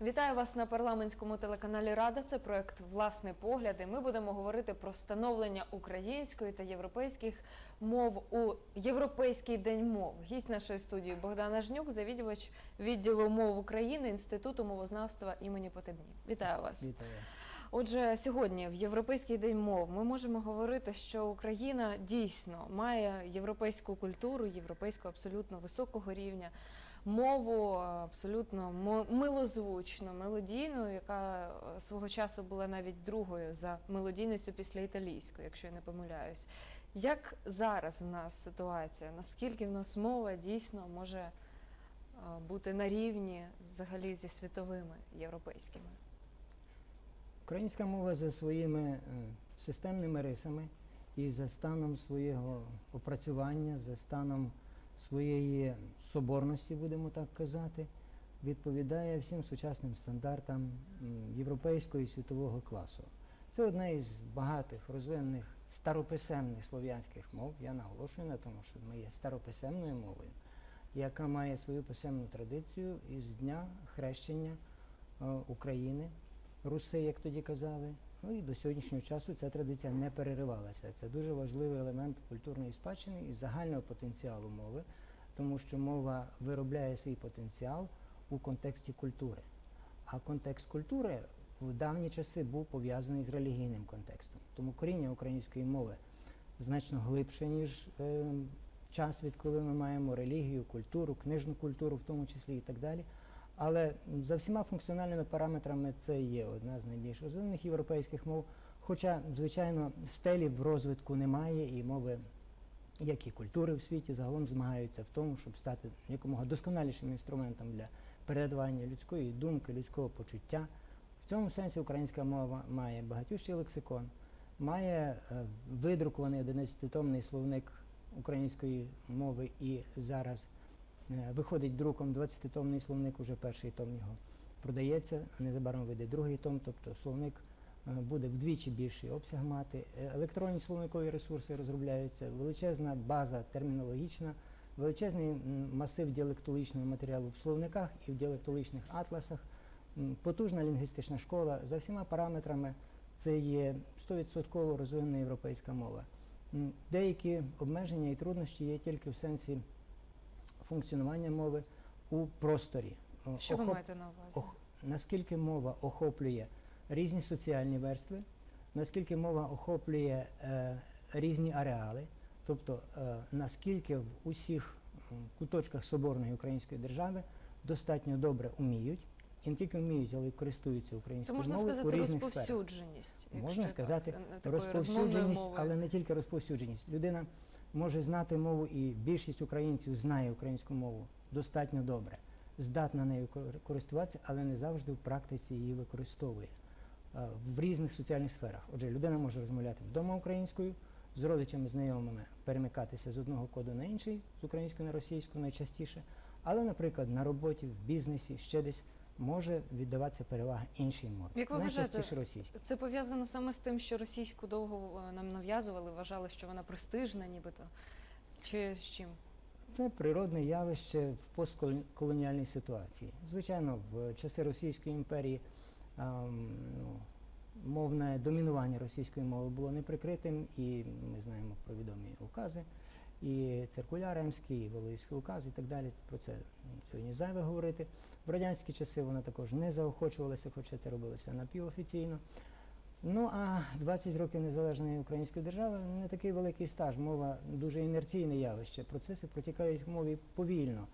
Вітаю вас на парламентському телеканалі Рада. Це проект Власний погляд. І Ми будемо говорити про становлення української та європейських мов у Європейський день мов. Гість нашої студії Богдана Жнюк, завідувач відділу мов України Інституту мовознавства імені Потебні. Вітаю вас. Вітаю вас. Отже, сьогодні в Європейський день мов ми можемо говорити, що Україна дійсно має європейську культуру, європейську абсолютно високого рівня, мову е, абсолютно милозвучну, мелодійну, яка е, свого часу була навіть другою за мелодійністю після італійської, якщо я не помиляюсь. Як зараз в нас ситуація? Наскільки в нас мова дійсно може е, бути на рівні взагалі зі світовими європейськими? Українська мова за своїми системними рисами і за станом свого опрацювання, за станом своєї соборності, будемо так казати, відповідає всім сучасним стандартам європейського і світового класу. Це одна із багатих розвинених старописемних слов'янських мов. Я наголошую на тому, що ми є старописемною мовою, яка має свою писемну традицію із дня хрещення е, України. Руси, як тоді казали. Ну і до сьогоднішнього часу ця традиція не переривалася. Це дуже важливий елемент культурної спадщини і загального потенціалу мови, тому що мова виробляє свій потенціал у контексті культури. А контекст культури в давні часи був пов'язаний з релігійним контекстом. Тому коріння української мови значно глибше, ніж е, час, відколи ми маємо релігію, культуру, книжну культуру, в тому числі і так далі. Але за всіма функціональними параметрами це є одна з найбільш розвинених європейських мов. Хоча, звичайно, стелі в розвитку немає, і мови, як і культури в світі, загалом змагаються в тому, щоб стати якомога досконалішим інструментом для передавання людської думки, людського почуття. В цьому сенсі українська мова має багатющий лексикон, має е, видрукований 11-томний словник української мови і зараз Виходить друком 20-томний словник, уже перший том його продається, незабаром вийде другий том, тобто словник е, буде вдвічі більший обсяг мати. Е, Електронні словникові ресурси розробляються, величезна база термінологічна, величезний масив діалектологічного матеріалу в словниках і в діалектологічних атласах, потужна лінгвістична школа. За всіма параметрами це є 100% розвинена європейська мова. Деякі обмеження і труднощі є тільки в сенсі функціонування мови у просторі. О, Що ви маєте на увазі? ох- наскільки мова охоплює різні соціальні верстви, наскільки мова охоплює е, різні ареали, тобто е, наскільки в усіх куточках соборної української держави достатньо добре уміють, і не тільки вміють, але й користуються Це українською можна мовою у різних розповсюдженість. Можна сказати це розмовною розповсюдженість, але не тільки розповсюдженість. Людина може знати мову, і більшість українців знає українську мову достатньо добре, здатна нею користуватися, але не завжди в практиці її використовує в різних соціальних сферах. Отже, людина може розмовляти вдома українською, з родичами, знайомими перемикатися з одного коду на інший, з української на російську найчастіше, але, наприклад, на роботі, в бізнесі, ще десь може віддаватися перевага іншій мові. Як ви вважаєте, російській. Це пов'язано саме з тим, що російську довго е, нам нав'язували, вважали, що вона престижна, нібито. Чи з чим? Це природне явище в постколоніальній ситуації. Звичайно, в часи Російської імперії ем, ну, мовне домінування російської мови було неприкритим, і ми знаємо про відомі укази, і циркуляр Ремський, і Валуївський указ, і так далі. Про це сьогодні зайве говорити. В радянські часи вона також не заохочувалася, хоча це робилося напівофіційно. Ну а 20 років незалежної української держави не такий великий стаж. Мова дуже інерційне явище. Процеси протікають в мові повільно.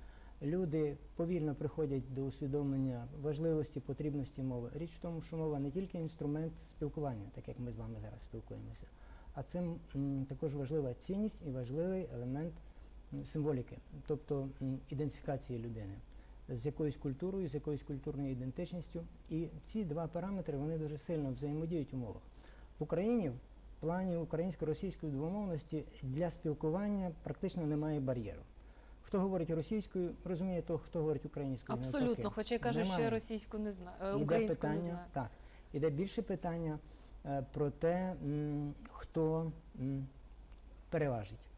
Люди повільно приходять до усвідомлення важливості, потрібності мови. Річ в тому, що мова не тільки інструмент спілкування, так як ми з вами зараз спілкуємося, а це м, також важлива цінність і важливий елемент символіки, тобто ідентифікації людини з якоюсь культурою, з якоюсь культурною ідентичністю. І ці два параметри вони дуже сильно взаємодіють у мовах. В Україні в плані українсько-російської двомовності для спілкування практично немає бар'єру. Хто говорить російською, розуміє того, хто говорить українською. Абсолютно, навпаки. хоча я кажу, що я російську не знаю, Іде українську не знаю. так, іде більше питання про те, хто переважить,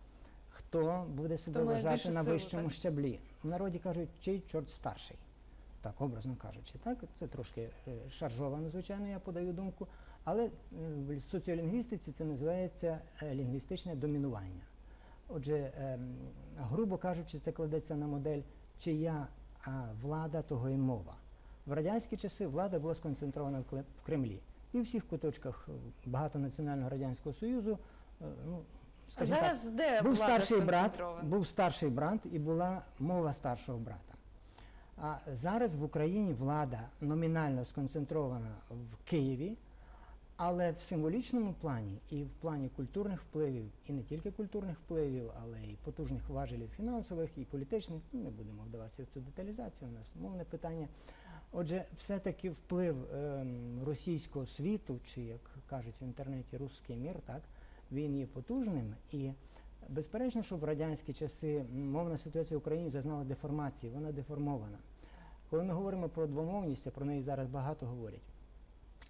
хто буде себе має вважати на вищому так? щаблі. В народі кажуть, чий чорт старший. так образно кажучи. Так, це трошки е, шаржовано, звичайно, я подаю думку, але е, в соціолінгвістиці це називається е, лінгвістичне домінування. Отже, ем, грубо кажучи, це кладеться на модель, чия влада, того і мова. В радянські часи влада була сконцентрована в Кремлі. І в всіх куточках багатонаціонального радянського союзу, е, ну скажімо так, де був старший брат, був старший брат і була мова старшого брата. А зараз в Україні влада номінально сконцентрована в Києві, але в символічному плані і в плані культурних впливів, і не тільки культурних впливів, але і потужних важелів фінансових і політичних, не будемо вдаватися в цю деталізацію, у нас мовне питання. Отже, все-таки вплив ем, російського світу, чи як кажуть в інтернеті русський мір, так, він є потужним і безперечно, що в радянські часи мовна ситуація в Україні зазнала деформації, вона деформована. Коли ми говоримо про двомовність, про неї зараз багато говорять.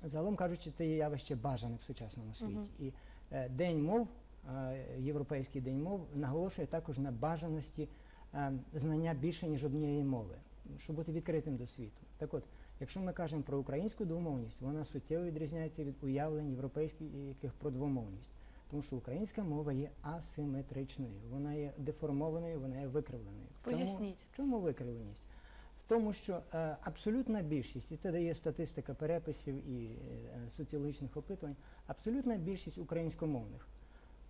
Загалом кажучи, це є явище бажане в сучасному світі. Мгм. І е, День мов, е, Європейський день мов, наголошує також на бажаності е, знання більше, ніж однієї мови, щоб бути відкритим до світу. Так от, якщо ми кажемо про українську двомовність, вона суттєво відрізняється від уявлень європейських яких про двомовність. Тому що українська мова є асиметричною, вона є деформованою, вона є викривленою. Поясніть. в чому викривленість? В тому, що е, абсолютна більшість, і це дає статистика переписів і е, соціологічних опитувань, абсолютна більшість українськомовних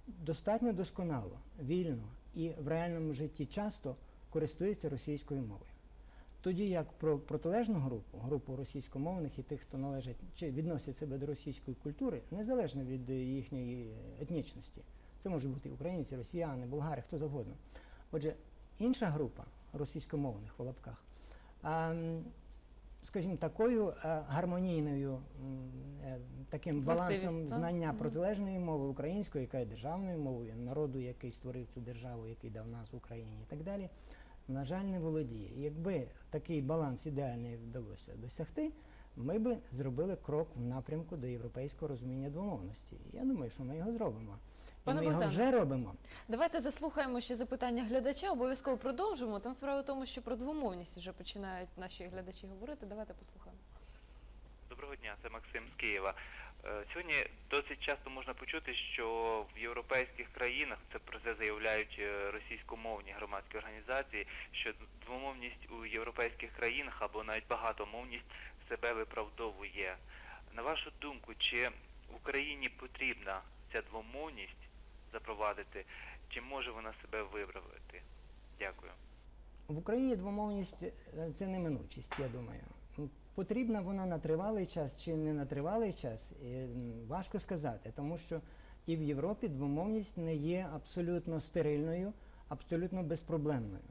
достатньо досконало, вільно і в реальному житті часто користується російською мовою. Тоді як про протилежну групу, групу російськомовних і тих, хто належать чи відносять себе до російської культури, незалежно від їхньої етнічності. Це можуть бути українці, росіяни, болгари, хто завгодно. Отже, інша група російськомовних в лапках, скажімо, такою е, гармонійною е, таким балансом знання протилежної мови української, яка є державною мовою, народу, який створив цю державу, який дав назву Україні і так далі, на жаль, не володіє. Якби такий баланс ідеальний вдалося досягти, ми би зробили крок в напрямку до європейського розуміння двомовності. Я думаю, що ми його зробимо. І Пане ми його вже робимо. Давайте заслухаємо ще запитання глядача. Обов'язково продовжимо. Там справа в тому, що про двомовність вже починають наші глядачі говорити. Давайте послухаємо. Доброго дня, це Максим з Києва. Е, Сьогодні досить часто можна почути, що в європейських країнах це про це заявляють е, російськомовні громадські організації, що двомовність у європейських країнах або навіть багатомовність себе виправдовує. На вашу думку, чи в Україні потрібна ця двомовність запровадити, чи може вона себе виправити? Дякую. В Україні двомовність е, це неминучість, я думаю. Потрібна вона на тривалий час чи не на тривалий час, важко сказати, тому що і в Європі двомовність не є абсолютно стерильною, абсолютно безпроблемною.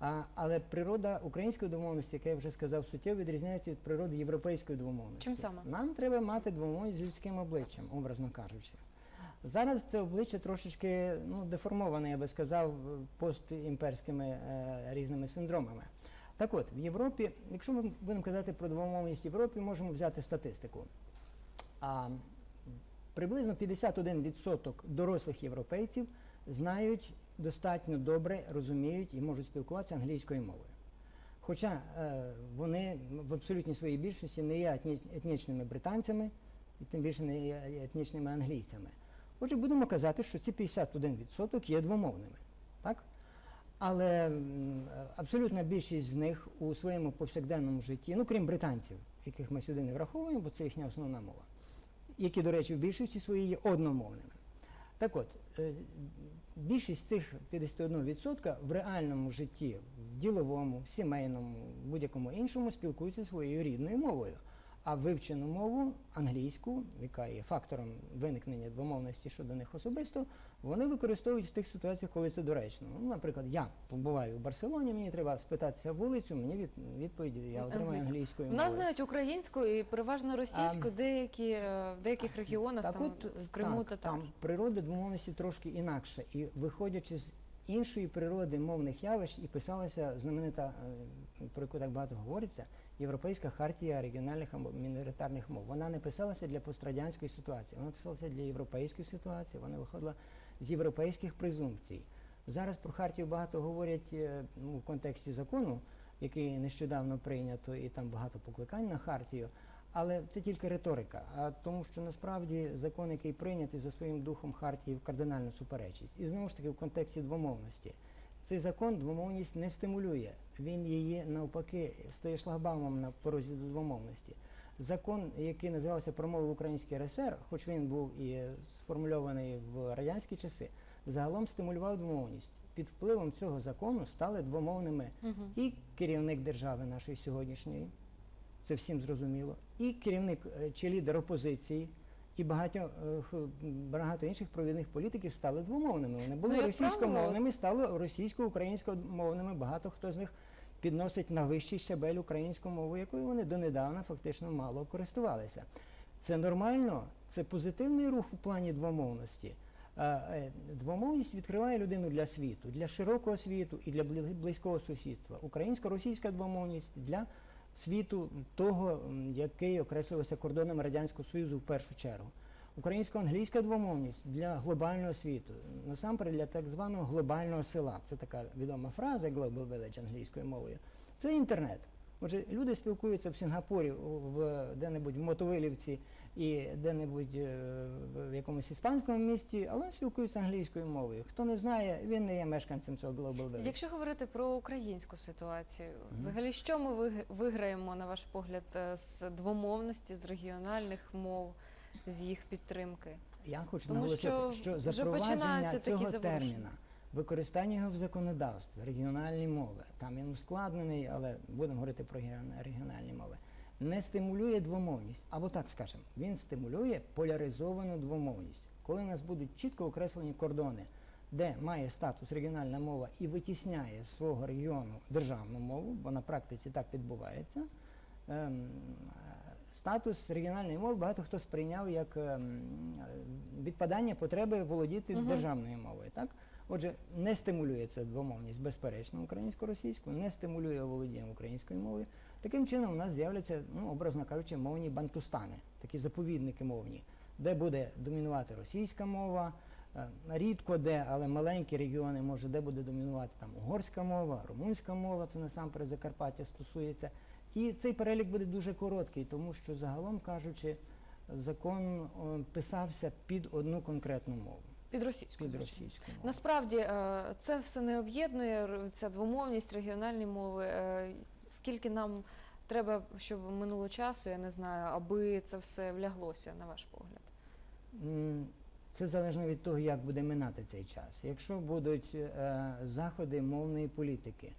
А, але природа української двомовності, як я вже сказав, суттєво відрізняється від природи європейської двомовності. Чим саме? Нам треба мати двомовність з людським обличчям, образно кажучи. Зараз це обличчя трошечки ну, деформоване, я би сказав, постімперськими е, різними синдромами. Так от, в Європі, якщо ми будемо казати про двомовність в Європі, можемо взяти статистику. А, приблизно 51% дорослих європейців знають достатньо добре, розуміють і можуть спілкуватися англійською мовою. Хоча е, вони в абсолютній своїй більшості не є етнічними британцями і тим більше не є етнічними англійцями. Отже, будемо казати, що ці 51% є двомовними. Але абсолютна більшість з них у своєму повсякденному житті, ну крім британців, яких ми сюди не враховуємо, бо це їхня основна мова, які, до речі, в більшості своїй є одномовними. Так от, е, більшість цих 51% в реальному житті, в діловому, сімейному, будь-якому іншому спілкуються своєю рідною мовою. А вивчену мову англійську, яка є фактором виникнення двомовності щодо них особисто, вони використовують в тих ситуаціях, коли це доречно. Ну, наприклад, я побуваю в Барселоні, мені треба спитатися вулицю, мені від, відповідь я отримаю Англійською. У нас знають українську і переважно російську, А, деякі е, в деяких регіонах, Так там от, в Криму так, татар. там природа двомовності трошки інакша. І виходячи з іншої природи мовних явищ, і писалася знаменита, е, про яку так багато говориться, Європейська хартія регіональних або міноритарних мов. Вона не писалася для пострадянської ситуації, вона писалася для європейської ситуації, вона виходила з європейських презумпцій. Зараз про хартію багато говорять е, ну, в контексті закону. який нещодавно прийнято, і там багато покликань на хартію. Але це тільки риторика, а тому, що насправді закон, який прийнятий за своїм духом хартії, в кардинальну суперечність. І знову ж таки в контексті двомовності. Цей закон двомовність не стимулює. Він її навпаки стає шлагбаумом на порозі до двомовності. Закон, який називався про мови в Українській РСР, хоч він був і сформульований в радянські часи, загалом стимулював двомовність. Під впливом цього закону стали двомовними Мгм. і керівник держави нашої сьогоднішньої, це всім зрозуміло, і керівник е, чи лідер опозиції, і багато, е, багато інших провідних політиків стали двомовними. Вони були Ну, російськомовними, стали російсько-українськомовними. Багато хто з них підносить на вищий щабель українську мову, якою вони донедавна фактично мало користувалися. Це нормально, це позитивний рух у плані двомовності. Е, Двомовність відкриває людину для світу, для широкого світу і для близького сусідства. Українсько-російська двомовність для світу того, який окреслювався кордонами Радянського Союзу в першу чергу. Українсько-англійська двомовність для глобального світу, насамперед для так званого глобального села. Це така відома фраза Global Village англійською мовою. Це інтернет. Отже, люди спілкуються в Сінгапурі, в де-небудь в Мотовилівці і де-небудь е, в якомусь іспанському місті, але спілкуються англійською мовою. Хто не знає, він не є мешканцем цього Global Village. Якщо говорити про українську ситуацію, взагалі що ми виг- виграємо, на ваш погляд, е, з двомовності, з регіональних мов, з їх підтримки? Я хочу Тому наголосити, що що, запровадження такі цього терміна, використання його в законодавстві, регіональні мови, там він ускладнений, але будемо говорити про регіональні мови, не стимулює двомовність. Або так скажемо, він стимулює поляризовану двомовність. Коли у нас будуть чітко окреслені кордони, де має статус регіональна мова і витісняє з свого регіону державну мову, бо на практиці так відбувається. ем, Статус регіональної мови багато хто сприйняв як ем, відпадання потреби володіти Мгм. державною мовою. Так? Отже, не стимулює це двомовність безперечно українсько-російську, не стимулює володіння українською мовою. Таким чином у нас з'являться, ну, образно кажучи, мовні бантустани, такі заповідники мовні, де буде домінувати російська мова, е, рідко де, але маленькі регіони, може, де буде домінувати там угорська мова, румунська мова, це насамперед Закарпаття стосується. І цей перелік буде дуже короткий, тому що загалом кажучи, закон писався під одну конкретну мову, Під російську. під російську мову. Насправді е, це все не об'єднує ця двомовність, регіональні мови. Скільки нам треба, щоб минуло часу, я не знаю, аби це все вляглося, на ваш погляд? Це залежно від того, як буде минати цей час. Якщо будуть е, заходи мовної політики,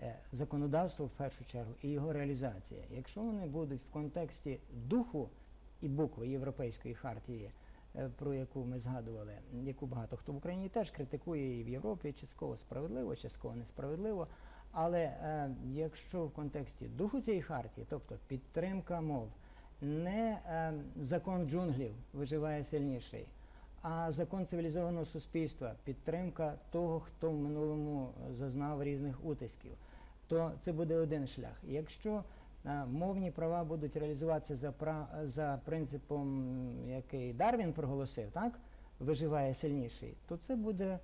е, законодавство в першу чергу і його реалізація, якщо вони будуть в контексті духу і букви Європейської хартії, е, про яку ми згадували, яку багато хто в Україні теж критикує і в Європі, частково справедливо, частково несправедливо. Але е, якщо в контексті духу цієї хартії, тобто підтримка мов, не е, закон джунглів виживає сильніший, а закон цивілізованого суспільства, підтримка того, хто в минулому е, зазнав різних утисків, то це буде один шлях. Якщо е, мовні права будуть реалізуватися за, пра- за принципом, який Дарвін проголосив, так, виживає сильніший, то це буде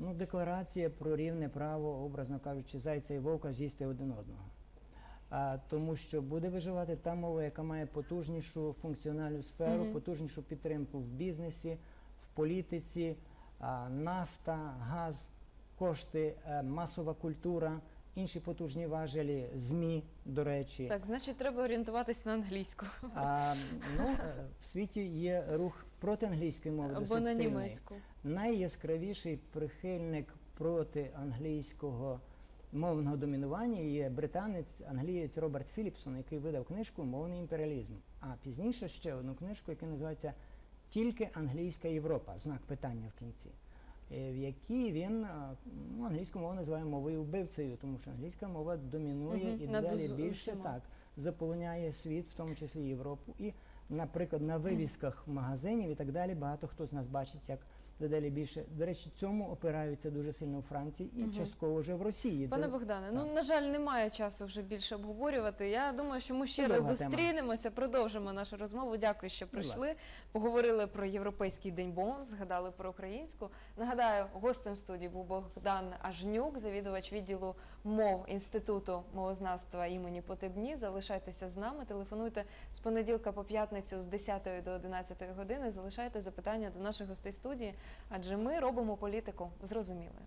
ну, декларація про рівне право, образно кажучи, зайця і вовка з'їсти один одного. А, тому що буде виживати та мова, яка має потужнішу функціональну сферу, Мгм. потужнішу підтримку в бізнесі, в політиці, а, нафта, газ, кошти, е, масова культура, інші потужні важелі, ЗМІ, до речі. Так, значить, треба орієнтуватись на англійську А, ну, е, в світі є рух проти англійської мови або досить на сильний. німецьку. Найяскравіший прихильник проти англійського мовного домінування є британець, англієць Роберт Філіпсон, який видав книжку Мовний імперіалізм. А пізніше ще одну книжку, яка називається Тільки англійська Європа, знак питання в кінці, е, в якій він ну, англійську мову називає мовою вбивцею, тому що англійська мова домінує Мгм, і уз- більше усіма. так заполоняє світ, в тому числі Європу. І, наприклад, на вивісках магазинів і так далі багато хто з нас бачить, як дедалі більше. До речі, цьому опираються дуже сильно у Франції і Мгм. частково вже в Росії. Пане де- Богдане, ну на жаль, немає часу вже більше обговорювати. Я думаю, що ми ще Це раз довга тема. зустрінемося, продовжимо нашу розмову. Дякую, що прийшли. Поговорили про європейський день мов, згадали про українську. Нагадаю, гостем студії був Богдан Ажнюк, завідувач відділу мов інституту мовознавства імені Потебні. Залишайтеся з нами. Телефонуйте з понеділка по п'ятницю з 10 до 11 години. Залишайте запитання до наших гостей студії, адже ми робимо політику зрозумілою.